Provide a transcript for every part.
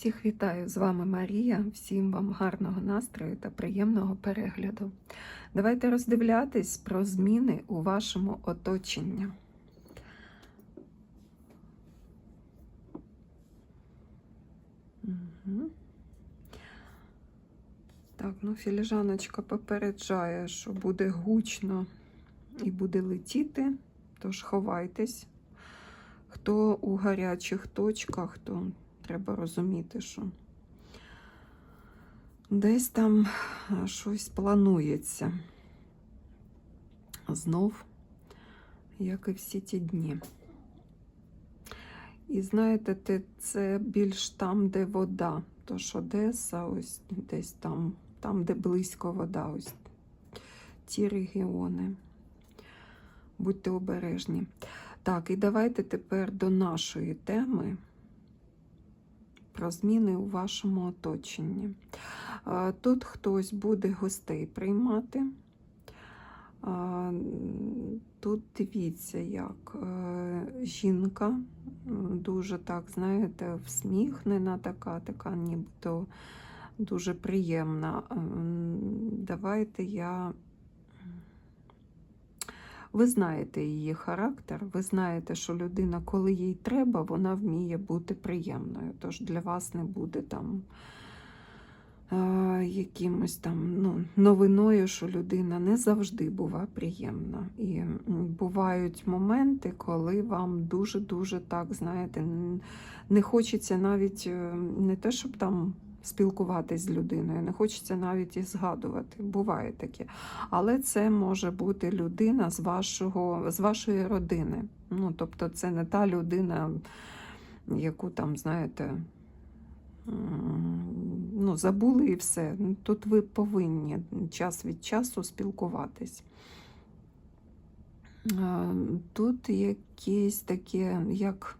Всіх вітаю! З вами Марія. Всім вам гарного настрою та приємного перегляду. Давайте роздивлятись про зміни у вашому оточенні. Так, ну філіжаночка попереджає, що буде гучно і буде летіти, тож ховайтесь. Хто у гарячих точках, то треба розуміти, що десь там щось планується. Знов, як і всі ті дні. І знаєте, це більш там, де вода. Тож Одеса, ось десь там, там, де близько вода, ось ті регіони. Будьте обережні. Так, і давайте тепер до нашої теми про зміни у вашому оточенні. Тут хтось буде гостей приймати. Тут дивіться, як е, жінка дуже так, знаєте, всміхнена, така, така нібито дуже приємна. Давайте я. Ви знаєте її характер, ви знаєте, що людина, коли їй треба, вона вміє бути приємною. Тож для вас не буде там е, якимось там ну, новиною, що людина не завжди бува приємна. І бувають моменти, коли вам дуже-дуже так, знаєте, не хочеться навіть е, не те, щоб там. Спілкуватись з людиною, не хочеться навіть і згадувати. Буває таке. Але це може бути людина з, вашого, з вашої родини. Ну, тобто, це не та людина, яку там, знаєте, ну, забули і все. Тут ви повинні час від часу спілкуватись. Тут якесь таке, як Е,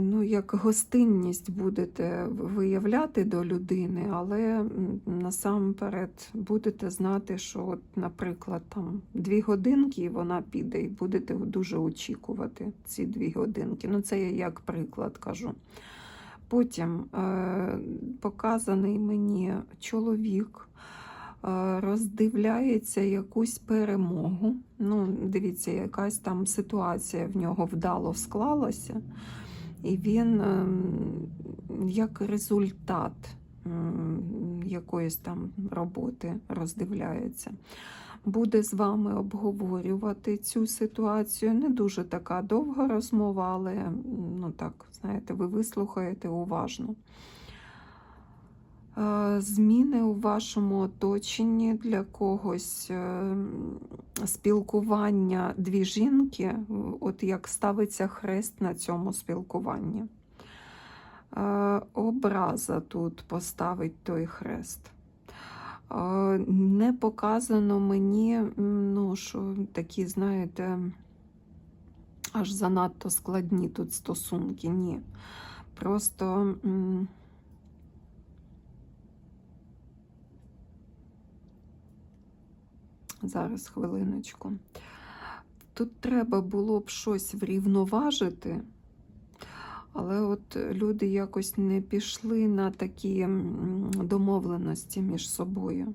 ну, як гостинність будете виявляти до людини, але насамперед будете знати, що, от, наприклад, там дві годинки і вона піде, і будете дуже очікувати ці дві годинки. Ну, це я як приклад кажу. Потім е, показаний мені чоловік. е, Роздивляється якусь перемогу. Ну, дивіться, якась там ситуація в нього вдало склалася. І він ем, як результат якоїсь там роботи роздивляється. Буде з вами обговорювати цю ситуацію. Не дуже така довга розмова, але ну так, знаєте, ви вислухаєте уважно. Е, Зміни у вашому оточенні для когось е, спілкування дві жінки, от як ставиться хрест на цьому спілкуванні. Е, Образа тут поставить той хрест. Е, Не показано мені, ну, що такі, знаєте, аж занадто складні тут стосунки. Ні. Просто. Зараз хвилиночку. Тут треба було б щось врівноважити, але от люди якось не пішли на такі домовленості між собою.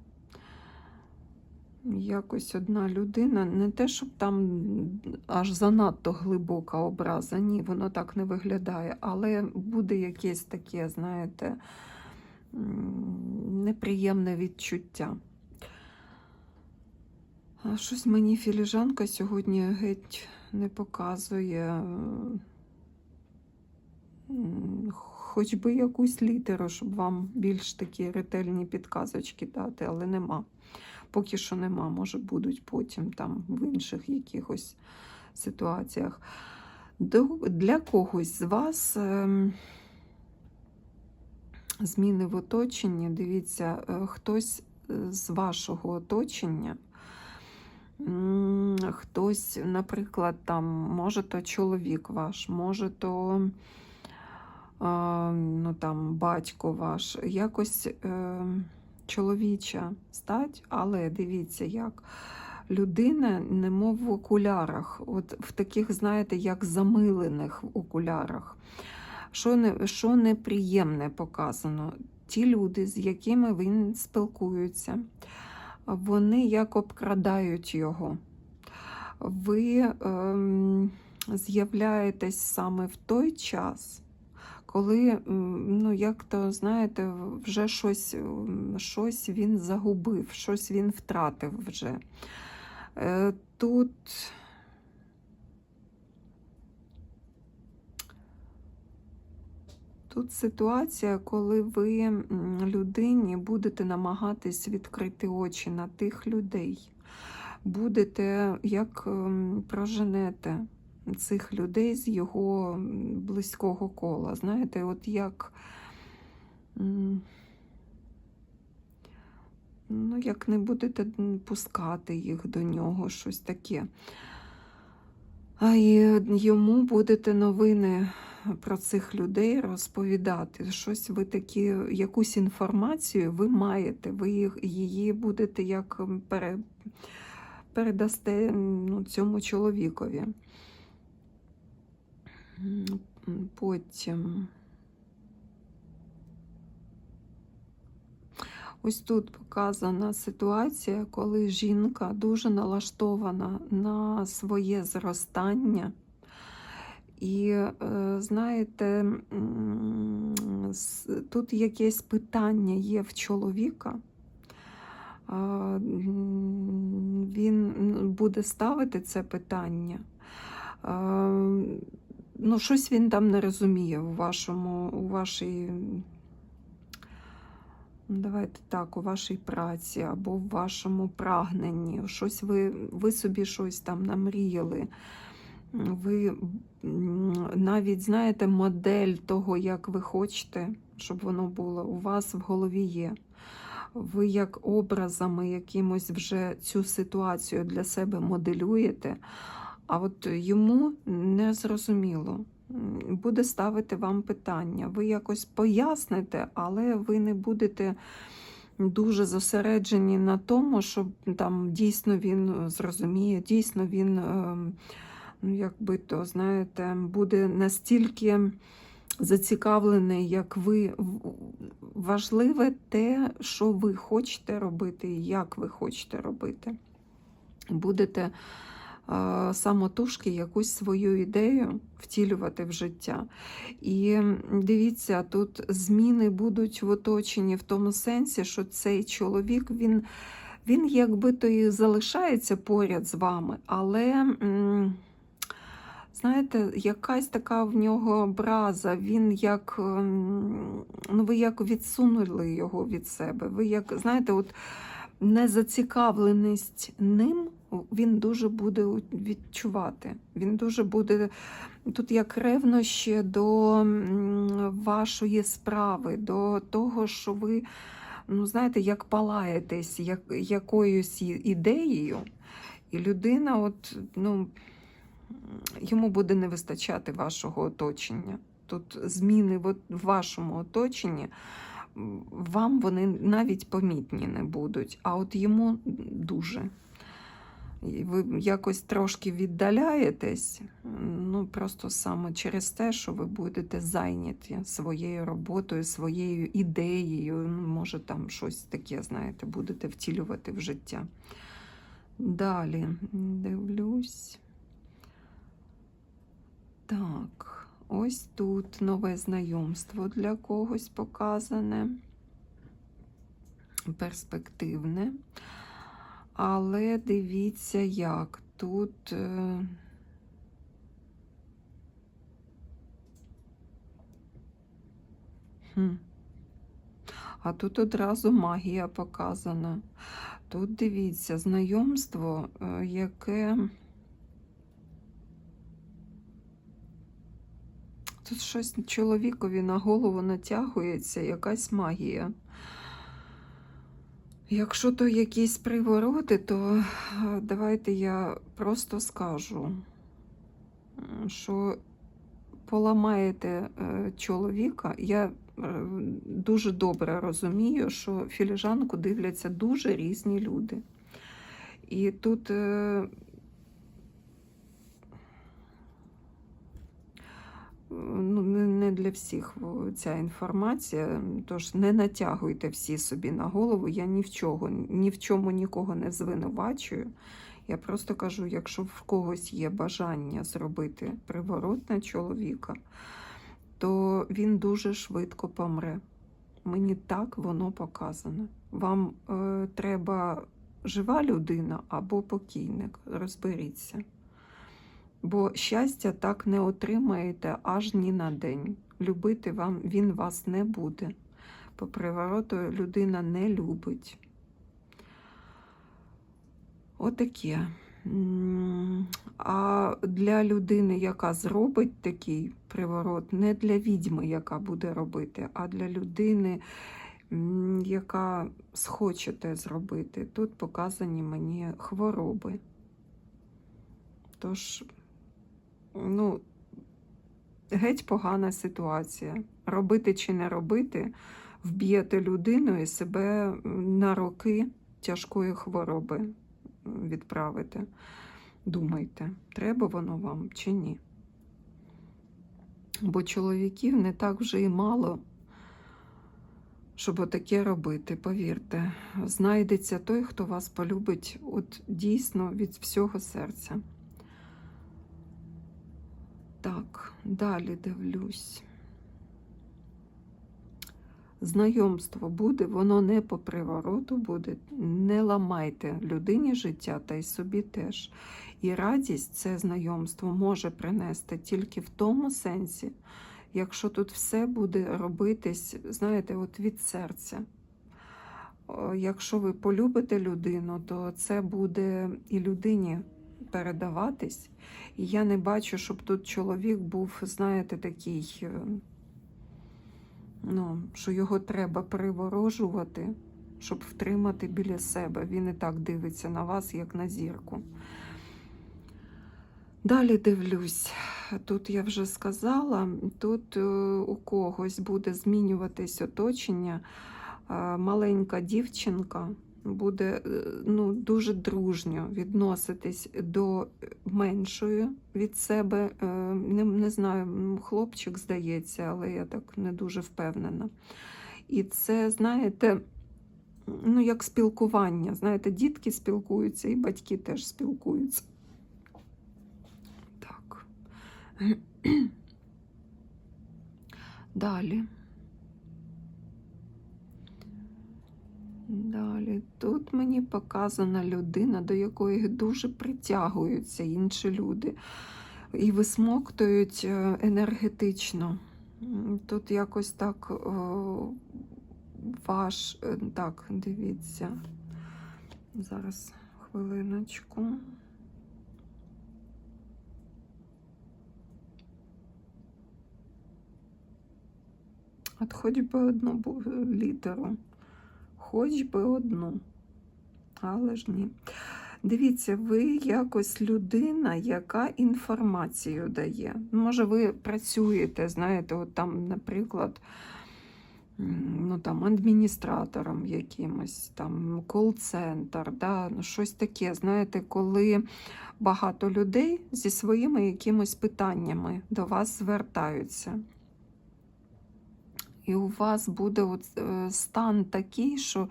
Якось одна людина, не те, щоб там аж занадто глибока образа, ні, воно так не виглядає, але буде якесь таке, знаєте, неприємне відчуття. А Щось мені філіжанка сьогодні геть не показує. Хоч би якусь літеру, щоб вам більш такі ретельні підказочки дати, але нема. Поки що нема, може будуть потім там в інших якихось ситуаціях. Для когось з вас ем, зміни в оточенні, дивіться, е, хтось е, з вашого оточення. Хтось, наприклад, там, може, то чоловік ваш, може, то ну, там, батько ваш, якось е, чоловіча стать, але дивіться, як людина, немов в окулярах, от в таких, знаєте, як замилених окулярах. Що, не, що неприємне показано? Ті люди, з якими він спілкується, вони як обкрадають його. Ви ем, з'являєтесь саме в той час, коли, ну, як то знаєте, вже щось, щось він загубив, щось він втратив вже. Е, Тут Тут ситуація, коли ви людині будете намагатись відкрити очі на тих людей, будете як ем, проженете цих людей з його близького кола. Знаєте, от як, ну, як не будете пускати їх до нього, щось таке. А й- йому будете новини про цих людей розповідати. Щось ви такі, якусь інформацію ви маєте, ви її будете як пере, передасте ну, цьому чоловікові. Потім. Ось тут показана ситуація, коли жінка дуже налаштована на своє зростання. І е, знаєте, тут якесь питання є в чоловіка. Він буде ставити це питання. Ну, щось він там не розуміє у вашому, у вашій, ну, давайте так, у вашій праці або в вашому прагненні. Щось ви, ви собі щось там намріяли. Ви навіть знаєте модель того, як ви хочете, щоб воно було, у вас в голові є. Ви як образами якимось вже цю ситуацію для себе моделюєте, а от йому не зрозуміло. Буде ставити вам питання. Ви якось поясните, але ви не будете дуже зосереджені на тому, щоб там дійсно він зрозуміє, дійсно він. ну, якби то, знаєте, буде настільки зацікавлений, як ви. Важливе те, що ви хочете робити і як ви хочете робити. Будете самотужки якусь свою ідею втілювати в життя. І дивіться, тут зміни будуть в оточенні в тому сенсі, що цей чоловік, він, він якби то і залишається поряд з вами, але. Знаєте, якась така в нього образа, він як, ем, ну ви як відсунули його від себе. Ви як, знаєте, от незацікавленість ним він дуже буде відчувати. Він дуже буде тут як ревнощі до вашої справи, до того, що ви, ну знаєте, як палаєтесь як, якоюсь ідеєю, і людина, от, ну йому буде не вистачати вашого оточення. Тут зміни в вашому оточенні, вам вони навіть помітні не будуть, а от йому дуже. Ви якось трошки віддаляєтесь, ну просто саме через те, що ви будете зайняті своєю роботою, своєю ідеєю, може там щось таке, знаєте, будете втілювати в життя. Далі дивлюсь. Так, ось тут нове знайомство для когось показане, перспективне. Але дивіться, як тут. е. А тут одразу магія показана. Тут дивіться, знайомство, е, яке. Тут щось чоловікові на голову натягується, якась магія. Якщо то якісь привороти, то е, давайте я просто скажу, що поламаєте е, чоловіка. Я е, дуже добре розумію, що філіжанку дивляться дуже різні люди. І тут ну, не, для всіх ця інформація, тож не натягуйте всі собі на голову. Я ні в чого, ні в чому нікого не звинувачую. Я просто кажу, якщо в когось є бажання зробити приворот на чоловіка, то він дуже швидко помре. Мені так воно показано. Вам е, треба жива людина або покійник. Розберіться. Бо щастя так не отримаєте аж ні на день. Любити вам він вас не буде. По привороту людина не любить. Отаке. А для людини, яка зробить такий приворот, не для відьми, яка буде робити, а для людини, яка схочете зробити. Тут показані мені хвороби. Тож, ну, геть погана ситуація. Робити чи не робити, вб'єте людину і себе на роки тяжкої хвороби відправите. Думайте, треба воно вам чи ні. Бо чоловіків не так вже і мало, щоб отаке робити, повірте. Знайдеться той, хто вас полюбить от дійсно від всього серця. Так, далі дивлюсь. Знайомство буде, воно не по привороту буде. Не ламайте людині життя та й собі теж. І радість це знайомство може принести тільки в тому сенсі, якщо тут все буде робитись, знаєте, от від серця. Якщо ви полюбите людину, то це буде і людині передаватись. І я не бачу, щоб тут чоловік був, знаєте, такий, е, ну, що його треба приворожувати, щоб втримати біля себе. Він і так дивиться на вас, як на зірку. Далі дивлюсь, тут я вже сказала, тут е, у когось буде змінюватись оточення. Е, Маленька дівчинка буде е, ну, дуже дружньо відноситись до меншої від себе. Е, Не, не знаю, хлопчик здається, але я так не дуже впевнена. І це, знаєте, ну, як спілкування. Знаєте, дітки спілкуються, і батьки теж спілкуються. Так. Далі. Далі. Тут мені показана людина, до якої дуже притягуються інші люди і висмоктують е, енергетично. Тут якось так ваш. е, Так, дивіться. Зараз хвилиночку. От хоч би одну літеру. Хоч би одну. Але ж ні. Дивіться, ви якось людина, яка інформацію дає. Може, ви працюєте, знаєте, от там, наприклад, ну, там, адміністратором якимось, там, кол-центр, да, ну, щось таке, знаєте, коли багато людей зі своїми якимось питаннями до вас звертаються. І у вас буде от, е, стан такий, що,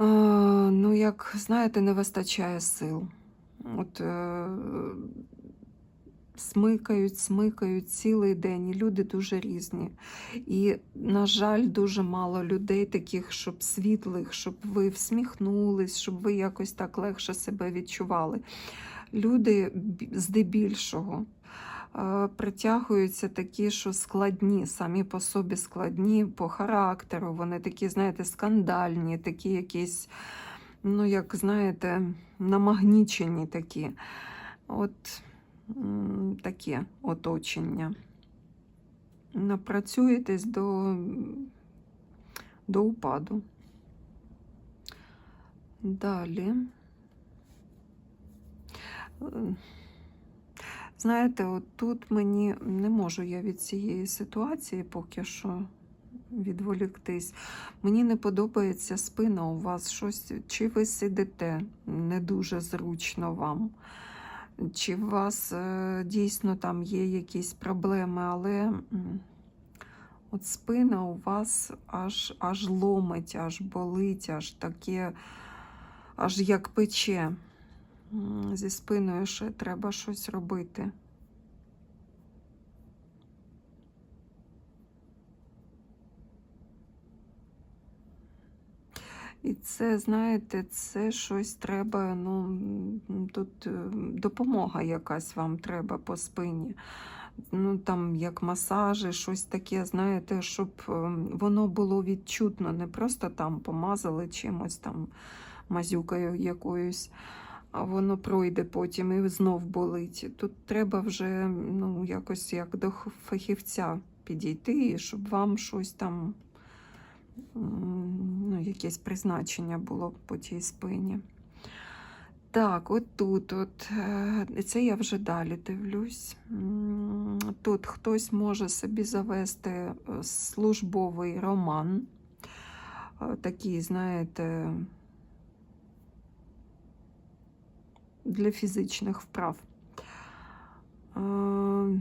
е, ну, як знаєте, не вистачає сил. От е, смикають, смикають цілий день. І люди дуже різні. І, на жаль, дуже мало людей, таких, щоб світлих, щоб ви всміхнулись, щоб ви якось так легше себе відчували. Люди здебільшого притягуються такі, що складні, самі по собі складні по характеру. Вони такі, знаєте, скандальні, такі якісь, ну, як знаєте, намагнічені такі. От таке оточення. Напрацюєтесь до, до упаду. Далі. Знаєте, от тут мені не можу я від цієї ситуації поки що відволіктись. Мені не подобається спина у вас щось, чи ви сидите не дуже зручно вам. чи у вас е, дійсно там є якісь проблеми, але от спина у вас аж, аж ломить, аж болить, аж таке, аж як пече. Зі спиною ще треба щось робити. І це, знаєте, це щось треба, ну, тут е, допомога якась вам треба по спині. Ну, там, як масажі, щось таке, знаєте, щоб е, воно було відчутно, не просто там помазали чимось там мазюкою якоюсь, а воно пройде потім і знов болить. Тут треба вже ну, якось як до фахівця підійти, щоб вам щось там ну, якесь призначення було по тій спині. Так, от тут, от, е, це я вже далі дивлюсь. Тут хтось може собі завести е, службовий роман. Е, Такий, знаєте, для фізичних вправ. Е,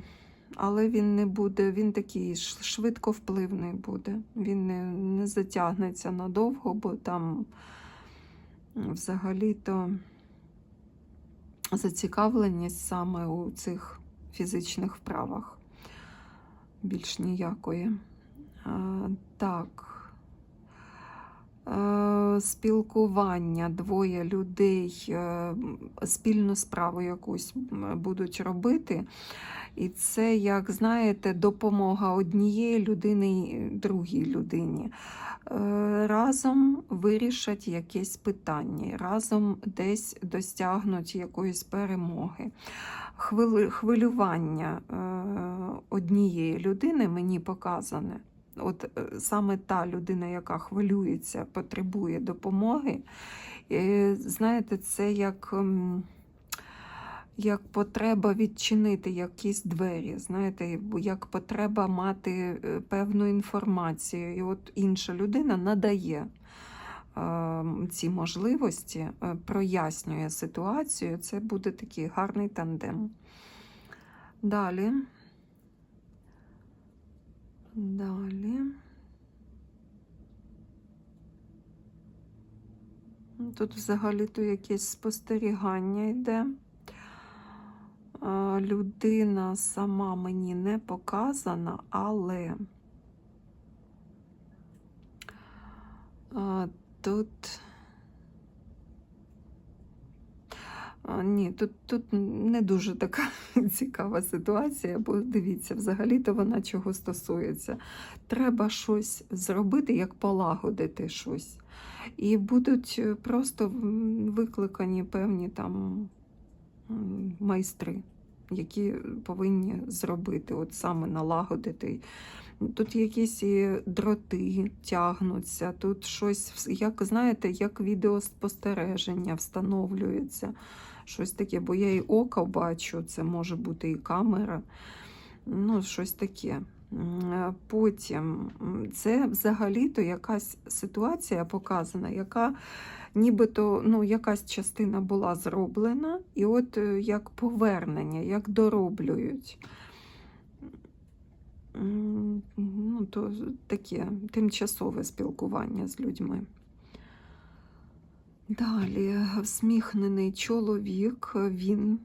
Але він не буде, він такий швидковпливний буде. Він не, не затягнеться надовго, бо там взагалі-то зацікавленість саме у цих фізичних вправах. Більш ніякої. А, так. Е, Спілкування двоє людей е, спільну справу якусь будуть робити. І це, як знаєте, допомога однієї людини другій людині. Е, Разом вирішать якесь питання, разом десь досягнуть якоїсь перемоги. Хвилювання однієї людини мені показане. От е, саме та людина, яка хвилюється, потребує допомоги. Знаєте, це як. ем, як потреба відчинити якісь двері, знаєте, як потреба мати е, певну інформацію. І от інша людина надає е, ці можливості, е, прояснює ситуацію. Це буде такий гарний тандем. Далі. Далі. Тут взагалі-то якесь спостерігання йде. Людина сама мені не показана, але тут. А, ні, тут, тут не дуже така цікава ситуація, бо дивіться, взагалі-то вона чого стосується. Треба щось зробити, як полагодити щось. І будуть е, просто викликані певні там майстри, які повинні зробити, от саме налагодити. Тут якісь і дроти тягнуться, тут щось, як знаєте, як відеоспостереження встановлюється. Щось таке, бо я і око бачу, це може бути і камера. Ну, щось таке. Е, Потім це взагалі-то якась ситуація показана, яка нібито ну, якась частина була зроблена, і от е, як повернення, як дороблюють. Ну, то таке тимчасове спілкування з людьми. Далі всміхнений чоловік, він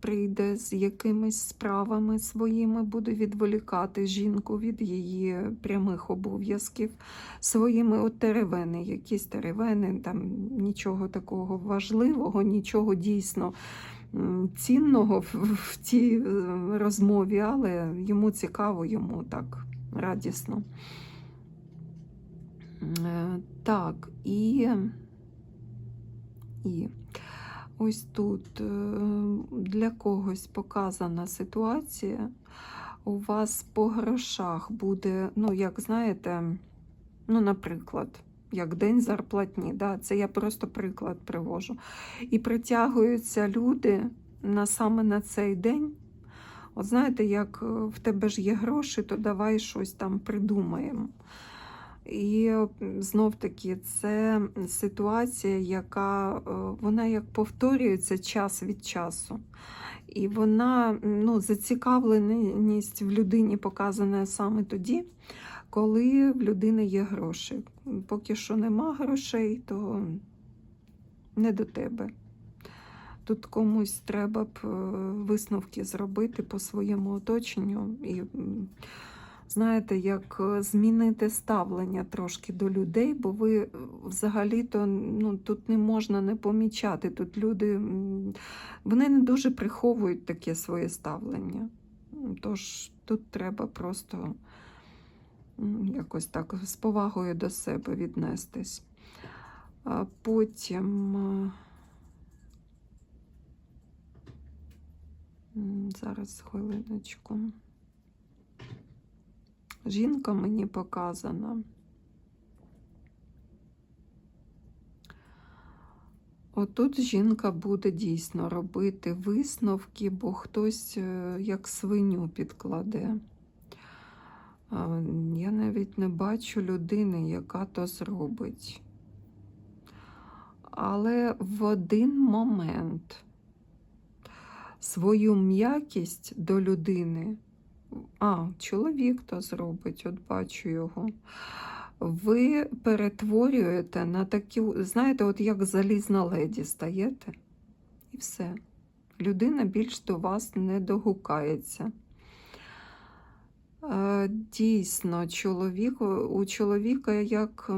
прийде з якимись справами своїми, буде відволікати жінку від її прямих обов'язків своїми от теревени, якісь теревени, там нічого такого важливого, нічого дійсно цінного в, тій е, розмові, але йому цікаво, йому так радісно. Е, Так, і, і ось тут е, для когось показана ситуація. У вас по грошах буде, ну, як знаєте, ну, наприклад, як день зарплатні. Да? Це я просто приклад привожу. І притягуються люди на, саме на цей день. От знаєте, як е, в тебе ж є гроші, то давай щось там придумаємо. І знов таки це ситуація, яка е, вона як повторюється час від часу. І вона ну, зацікавленість в людині показана саме тоді, коли в людини є гроші. Поки що нема грошей, то не до тебе. Тут комусь треба б е, висновки зробити по своєму оточенню. І знаєте, як е, змінити ставлення трошки до людей, бо ви е, взагалі-то ну, тут не можна не помічати. Тут люди вони не дуже приховують таке своє ставлення. Тож тут треба просто якось так з повагою до себе віднестись. А потім. е, Зараз хвилиночку. Жінка мені показана. Отут жінка буде дійсно робити висновки, бо хтось е, як свиню підкладе. Я навіть не бачу людини, яка то зробить. Але в один момент свою м'якість до людини, а, чоловік то зробить, от бачу його. Ви перетворюєте на такі, знаєте, от як залізна леді стаєте, і все. Людина більш до вас не догукається. Е, Дійсно, чоловік, у чоловіка як,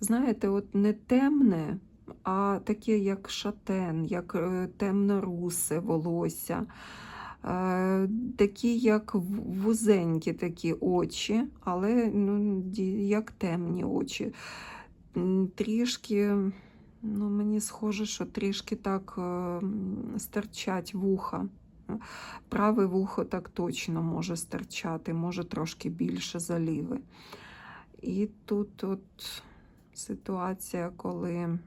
знаєте, от не темне, а таке як шатен, як е, темно-русе волосся, е, такі як вузенькі такі очі, але ну, як темні очі. Трішки, ну, мені схоже, що трішки так е, стирчать вуха. Праве вухо так точно може стирчати, може трошки більше заліви. І тут от ситуація, коли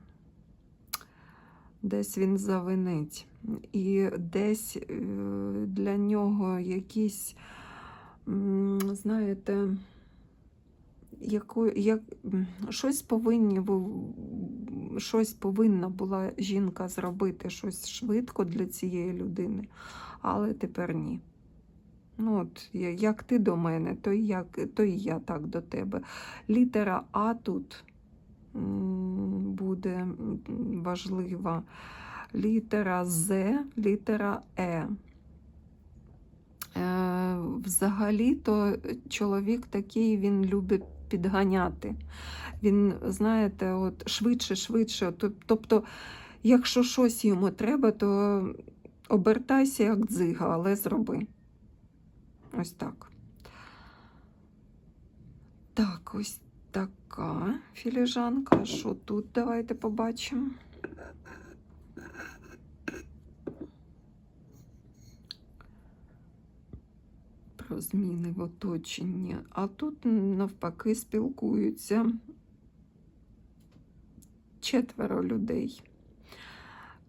десь він завинить, і десь е, для нього якісь, знаєте, яку, як, щось повинні щось повинна була жінка зробити, щось швидко для цієї людини, але тепер ні. Ну, от, як ти до мене, то як, то і я так до тебе. Літера А тут буде важлива. Літера З, літера Е. Е, Взагалі-то чоловік такий, він любить підганяти. Він, знаєте, от швидше, швидше. Тобто, якщо щось йому треба, то обертайся як дзига, але зроби. Ось так. Так, ось така філіжанка. Що тут? Давайте побачимо. Про зміни в оточенні. А тут навпаки спілкуються четверо людей.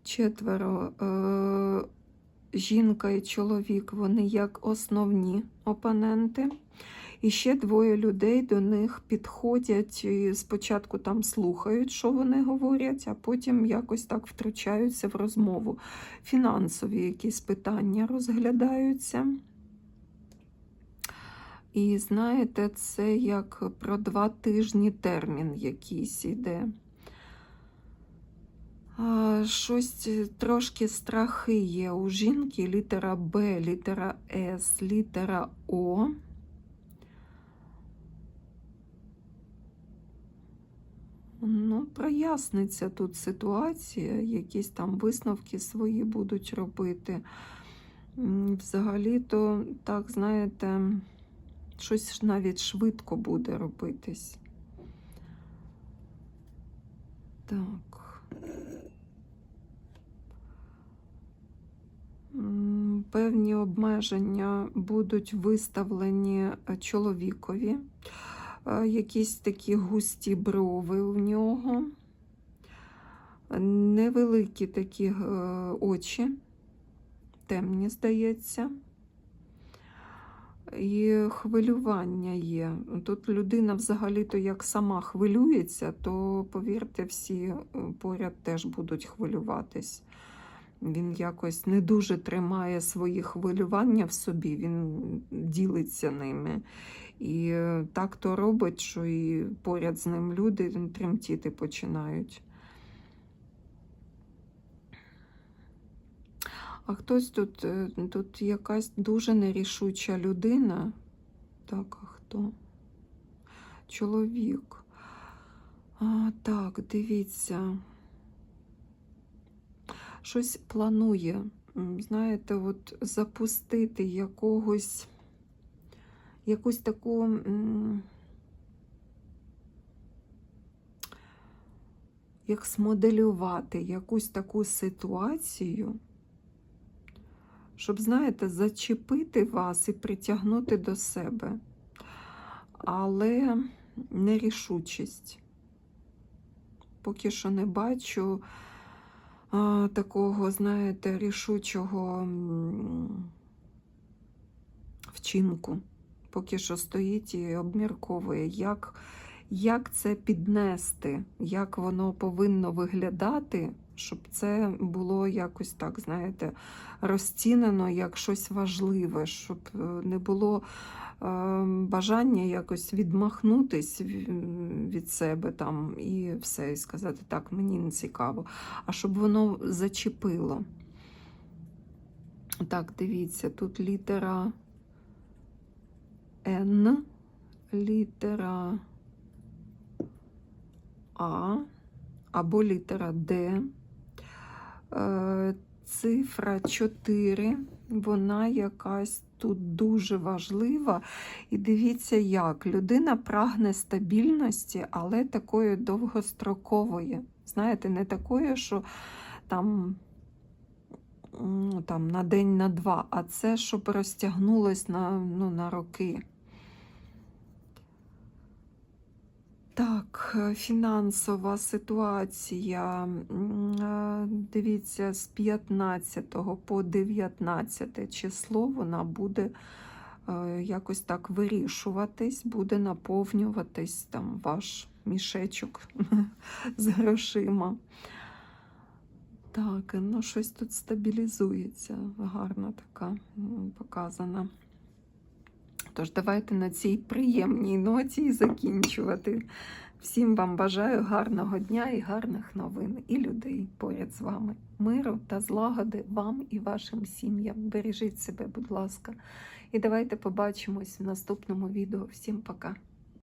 Четверо е- жінка і чоловік, вони як основні опоненти. І ще двоє людей до них підходять і спочатку там слухають, що вони говорять, а потім якось так втручаються в розмову. Фінансові якісь питання розглядаються. І знаєте, це як про два тижні термін якийсь іде. Щось е, трошки страхи є у жінки. Літера Б, літера С, літера О. Ну, проясниться тут ситуація, якісь там висновки свої будуть робити. Взагалі-то, так, знаєте, щось навіть швидко буде робитись. Так. Певні обмеження будуть виставлені е, чоловікові. Е, Якісь такі густі брови у нього, невеликі такі е, очі, темні, здається. І хвилювання є. Тут людина взагалі-то як сама хвилюється, то повірте, всі поряд теж будуть хвилюватись. Він якось не дуже тримає свої хвилювання в собі, він ділиться ними. І е, так то робить, що і поряд з ним люди тремтіти починають. А хтось тут, е, тут якась дуже нерішуча людина. Так, а хто? Чоловік. А, так, дивіться. Щось планує, знаєте, от запустити якогось, якусь таку. Як смоделювати якусь таку ситуацію, щоб, знаєте, зачепити вас і притягнути до себе. Але нерішучість. Поки що не бачу а, такого, знаєте, рішучого вчинку. Поки що стоїть і обмірковує, як, як це піднести, як воно повинно виглядати, щоб це було якось так, знаєте, розцінено як щось важливе, щоб е, не було бажання якось відмахнутись від себе там і все, і сказати, так, мені не цікаво, а щоб воно зачепило. Так, дивіться, тут літера Н, літера А або літера Д. Е, Цифра 4, вона якась тут дуже важлива. І дивіться, як людина прагне стабільності, але такої довгострокової. Знаєте, не такої, що там, ну, там на день, на два, а це, щоб розтягнулось на, ну, на роки. Е, фінансова ситуація. Е, Дивіться, з 15 по 19 число вона буде е, якось так вирішуватись, буде наповнюватись там ваш мішечок з грошима. Так, ну щось тут стабілізується. Гарна така показана. Тож давайте на цій приємній ноті і закінчувати. Всім вам бажаю гарного дня і гарних новин, і людей поряд з вами. Миру та злагоди вам і вашим сім'ям. Бережіть себе, будь ласка. І давайте побачимось в наступному відео. Всім пока!